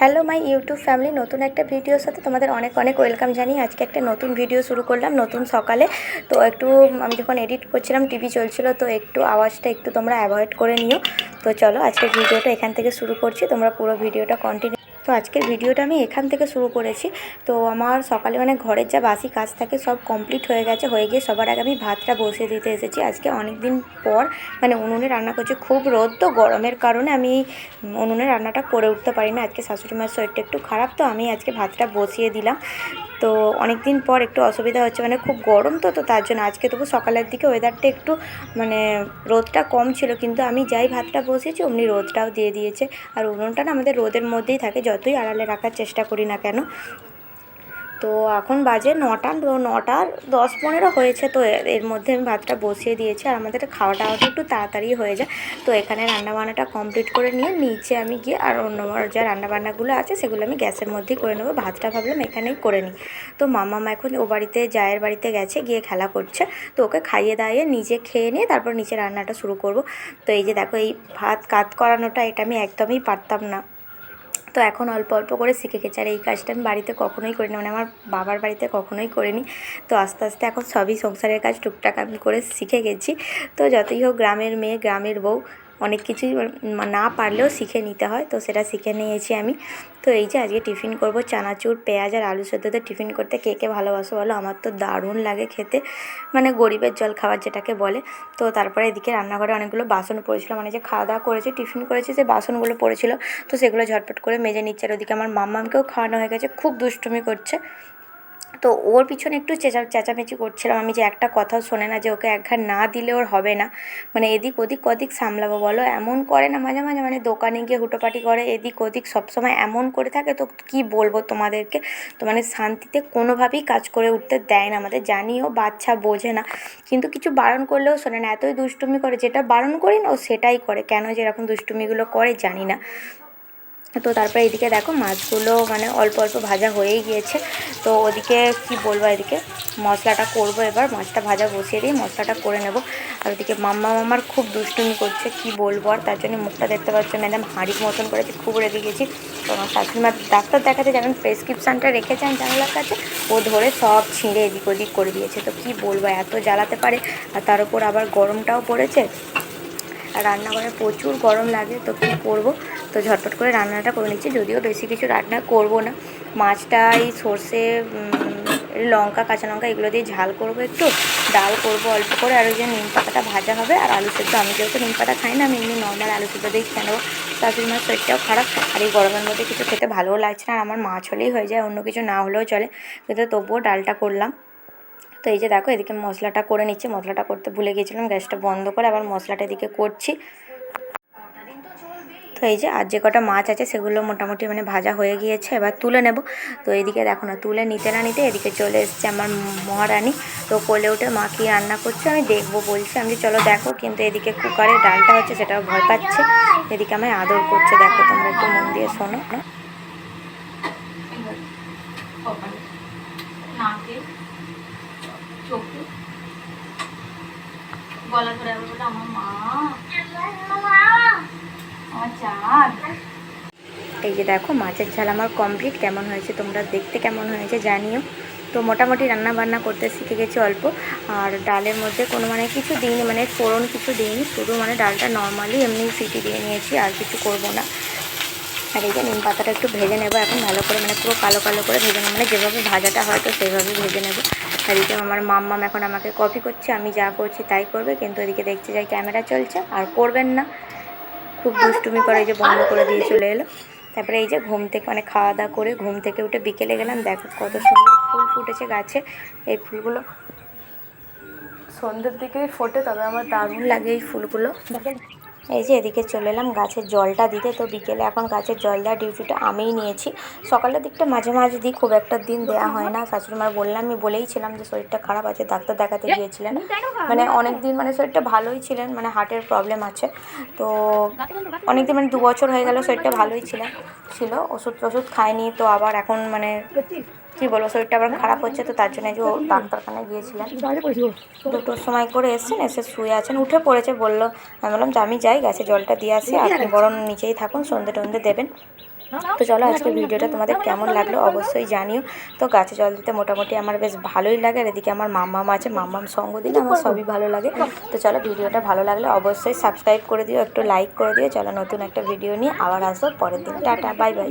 Hello my YouTube family নতুন একটা ভিডিওর সাথে তোমাদের অনেক অনেক ওয়েলকাম জানি আজকে একটা নতুন ভিডিও শুরু করলাম, নতুন সকালে। তো একটু আমি যখন এডিট করছিলাম টিভি চলছিল, তো একটু আওয়াজটা একটু তোমরা অ্যাভয়েড করে নিও। তো চলো আজকে ভিডিওটা এখান থেকে শুরু করছি। তোমরা পুরো ভিডিওটা কন্টিনিউ তো আজকের ভিডিওটা আমি এখান থেকে শুরু করেছি। তো আমার সকালে মানে ঘরের যা বাসি কাজ থাকে সব কমপ্লিট হয়ে গেছে, হয়ে গিয়ে সবার আগে আমি ভাতটা বসিয়ে দিতে এসেছি। আজকে অনেক দিন পর মানে উনুনে রান্না করছি, খুব রোদ তো গরমের কারণে আমি উনুনে রান্নাটা করে উঠতে পারি না। আজকে শাশুড়ি মায়ের শরীরটা একটু খারাপ তো আমি আজকে ভাতটা বসিয়ে দিলাম। তো অনেক দিন পর একটু অসুবিধা হচ্ছে মানে খুব গরম তো তো তার জন্য আজকে তবু সকালের দিকে ওয়েদারটা একটু মানে রোদটা কম ছিল, কিন্তু আমি যাই ভাতটা বসিয়েছি অমনি রোদটাও দিয়ে দিয়েছে। আর উনুনটা না আমাদের রোদের মধ্যেই থাকে যতই আড়ালে রাখার চেষ্টা করি না কেন? তো এখন বাজে নটা নটার দশ, পনেরো হয়েছে, তো এর মধ্যে আমি ভাতটা বসিয়ে দিয়েছি আর আমাদের খাওয়া দাওয়াটা একটু তাড়াতাড়ি হয়ে যায়। তো এখানে রান্নাবান্নাটা কমপ্লিট করে নিয়ে নিচে আমি গিয়ে আর অন্য যা রান্নাবান্নাগুলো আছে সেগুলো আমি গ্যাসের মধ্যেই করে নেব। ভাতটা ভাবলাম এখানেই করে নিই। তো মামা মা এখন ও বাড়িতে, জায়ের বাড়িতে গেছে, গিয়ে খেলা করছে। তো ওকে খাইয়ে দাইয়ে নিজে খেয়ে নিয়ে তারপর নিচে রান্নাটা শুরু করব। তো এই যে দেখো এই ভাত কাত করানোটা এটা আমি একদমই পারতাম না। তো এখন অল্প অল্প করে শিখে গেছে। আর এই কাজটা আমি বাড়িতে কখনোই করিনি মানে আমার বাবার বাড়িতে কখনোই করিনি। তো আস্তে আস্তে এখন সবই সংসারের কাজ টুকটাক আমি করে শিখে গেছি। তো যতই হোক গ্রামের মেয়ে, গ্রামের বউ অনেক কিছুই না পারলেও শিখে নিতে হয়। তো সেটা শিখে নিয়েছি আমি। তো এই যে আজকে টিফিন করব, চানাচুর, পেঁয়াজ আর আলু সেদ্ধতে টিফিন করতে কে কে ভালোবাসো বলো? আমার তো দারুণ লাগে খেতে। মানে গরিবের জল খাবার যেটাকে বলে। তো তারপরে এদিকে রান্নাঘরে অনেকগুলো বাসন পড়েছিল। মানে যে খাওয়া দাওয়া করেছে, টিফিন করেছে সেই বাসনগুলো পড়েছিল। তো সেগুলো ঝটপট করে মেজে নিচ্ছে। আর ওদিকে আমার মাম্মামকেও খাওয়ানো হয়ে গেছে। খুব দুষ্টুমি করছে। তো ওর পিছনে একটু চেঁচা, চেঁচামেচি করছিলাম আমি যে একটা কথাও শোনে না যে ওকে একঘাট না দিলে ওর হবে না। মানে এদিক ওদিক কদিক সামলাবো বলো? এমন করে না মাঝে মাঝে মানে দোকানে গিয়ে হুটোপাটি করে, এদিক ওদিক সবসময় এমন করে থাকে তো কি বলব তোমাদেরকে? তো মানে শান্তিতে কোনোভাবেই কাজ করে উঠতে দেয় না আমাদের, জানিও বাচ্চা বোঝে না। কিন্তু কিছু বারণ করলেও শোনে না, এতই দুষ্টুমি করে, যেটা বারণ করি না ও সেটাই করে। কেন যে এরকম দুষ্টুমিগুলো করে জানি না। তো তারপরে এদিকে দেখো মাছগুলো মানে অল্প অল্প ভাজা হয়েই গিয়েছে। তো ওদিকে কি বলব এদিকে? মশলাটা করব এবার। মাছটা ভাজা বসিয়ে দিয়ে মশলাটা করে নেব। আর ওদিকে মাম্মা মামার খুব দুষ্টুমি করছে, কি বলব? আর তার জন্য মুখটা দেখতে পাচ্ছ ম্যাডাম হাঁড়ির মতন করেছে খুব রেগে গেছি। তো আমার শাশুড়ি মা ডাক্তার দেখাতে যেমন প্রেসক্রিপশানটা রেখেছেন জানলার কাছে, ও ধরে সব ছিঁড়ে এদিক ওদিক করে দিয়েছে। তো কি বলব, এত জ্বালাতে পারে। আর তার উপর আবার গরমটাও পড়েছে। আর রান্নাঘরে প্রচুর গরম লাগে, তো কী করব? তো ঝটপট করে রান্নাটা করে নিচ্ছি। যদিও বেশি কিছু রান্না করব না। মাছটা এই সর্ষে লঙ্কা, কাঁচা লঙ্কা এগুলো দিয়ে ঝাল করব একটু। ডাল করব অল্প করে। আর ওই যে নিম পাতাটা ভাজা হবে আর আলু সেদ্ধ। আমি যেহেতু নিম পাতা খাই না, আমি এমনি নর্মাল আলু সেদ্ধ দিয়েই খেয়ে নেব শাশুড়ি মার শরীরটাও খারাপ। আর এই গরমের মধ্যে কিছু খেতে ভালোও লাগছে না। আর আমার মাছ হলেই হয়ে যায়, অন্য কিছু না হলেও চলে। কিন্তু তবুও ডালটা করলাম। তো এই যে দেখো, এদিকে মশলাটা করে নিচ্ছি। মশলাটা করতে ভুলে গিয়েছিলাম। গ্যাসটা বন্ধ করে আবার মশলাটা এদিকে করছি। তো এই যে আর যে কটা মাছ আছে সেগুলো মোটামুটি মানে ভাজা হয়ে গিয়েছে, এবার তুলে নেব। তো এদিকে দেখো না, তুলে নিতে না নিতে এদিকে চলে এসছে আমার মহারানী। তো কোলে উঠে মা কি রান্না করছে আমি দেখব বলছি। আমি চলো দেখো, কিন্তু এদিকে কুকারে ডালটা হচ্ছে সেটাও ভয় পাচ্ছে। এদিকে আমায় আদর করছে, দেখো তোমরা একটু মন দিয়ে শোনো না নাকে, চোখে। গলা ধরে আমার মা। এই যে দেখো, মাছের ঝাল আমার কমপ্লিট কেমন হয়েছে তোমরা দেখতে কেমন হয়েছে জানিও। তো মোটামুটি রান্না বান্না করতে শিখে গেছি অল্প। আর ডালের মধ্যে কোনো মানে কিছু দিইনি মানে ফোড়ন কিছু দিইনি। শুধু মানে ডালটা নর্মালি এমনি সিটি দিয়ে নিয়েছি, আর কিছু করব না। আর এই যে নিম পাতাটা একটু ভেজে নেব, এখন ভালো করে মানে পুরো কালো কালো করে ভেজে নেব। মানে যেভাবে ভাজাটা হয় তো সেভাবেই ভেজে নেব। আর এদিকে আমার মাম্মাম এখন আমাকে কপি করছে, আমি যা করছি তাই করবে। কিন্তু এদিকে দেখছি যাই ক্যামেরা চলছে, আর করবেন না। খুব দুষ্টুমি করে যে বন্ধ করে দিয়ে চলে এলো। তারপরে এই যে ঘুম থেকে মানে খাওয়া দাওয়া করে ঘুম থেকে উঠে বিকেলে গেলাম। দেখো কত সুন্দর ফুল ফুটেছে গাছে। এই ফুলগুলো সন্ধ্যের দিকে ফোটে, তবে আমার দারুণ লাগে এই ফুলগুলো। এই যে এদিকে চলে এলাম গাছের জলটা দিতে। তো বিকেলে এখন গাছের জল দেওয়ার ডিউটিটা আমিই নিয়েছি। সকালের দিকটা মাঝে মাঝে দিই খুব একটা দিন দেওয়া হয় না। শাশুড়িমার বললাম আমি বলেইছিলাম যে শরীরটা খারাপ আছে ডাক্তার দেখাতে গিয়েছিলেন। মানে অনেক দিন মানে শরীরটা ভালোই ছিলেন মানে হার্টের প্রবলেম আছে। তো অনেক দিন মানে দু বছর হয়ে গেল শরীরটা ভালোই ছিলেন ছিল। ওষুধ টষুধ খায়নি তো আবার এখন মানে কী বলব শরীরটা আবার খারাপ হচ্ছে তো তার জন্য যে ও ডাক্তারখানায় গিয়েছিলেন দুটোর সময় করে এসেছেন এসে শুয়ে আছেন উঠে পড়েছে বলল আমি বললাম যে আমি যাই গাছে জলটা দিয়ে আসি আপনি বরং নিচেই থাকুন সন্ধে টন্ধে দেবেন। তো চলো আজকে ভিডিওটা তোমাদের কেমন লাগল অবশ্যই জানিও। তো গাছে জল দিতে মোটামুটি আমার বেশ ভালোই লাগে আর এদিকে আমার মাম্মাম আছে মাম্মাম সঙ্গ দিলে আমার সবই ভালো লাগে। তো চলো ভিডিওটা ভালো লাগলে অবশ্যই সাবস্ক্রাইব করে দিও একটু লাইক করে দিও। চলো নতুন একটা ভিডিও নিয়ে আবার আসব পরের দিন। Tata bye bye